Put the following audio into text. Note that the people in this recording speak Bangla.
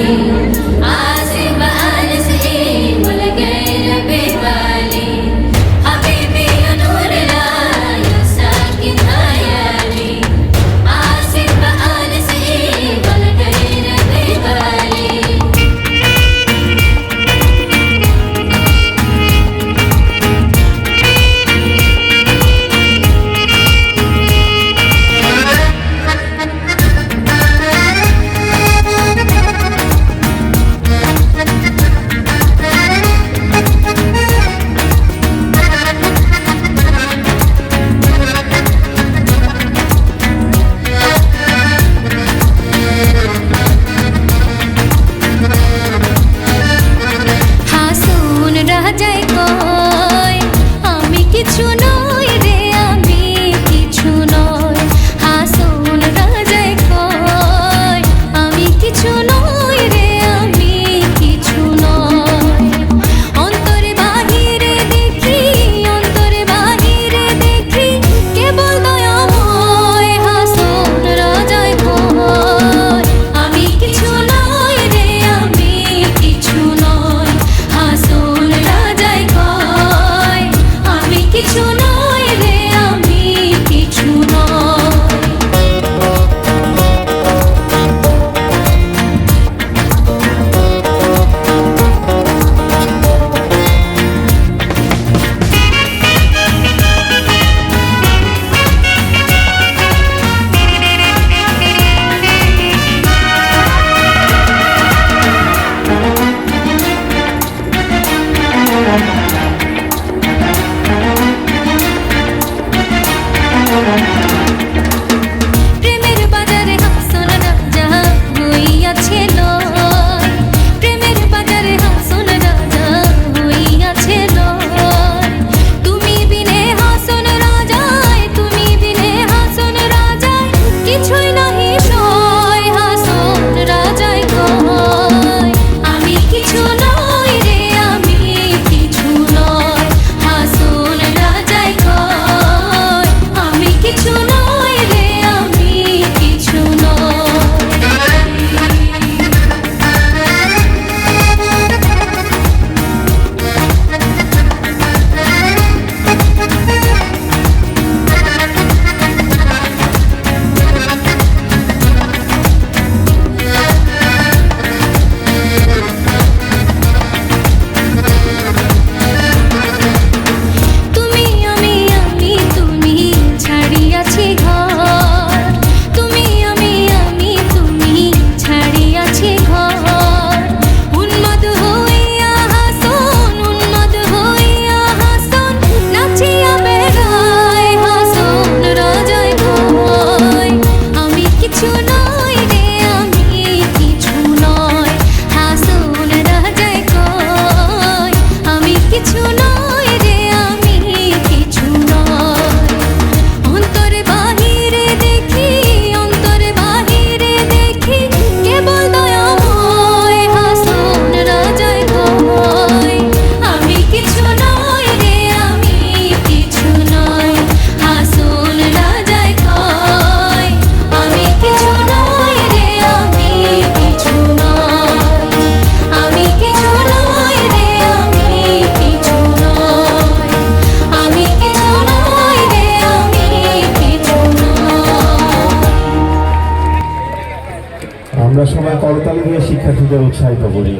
I আমরা সবাই করতালি দিয়ে শিক্ষার্থীদের উৎসাহিত করি।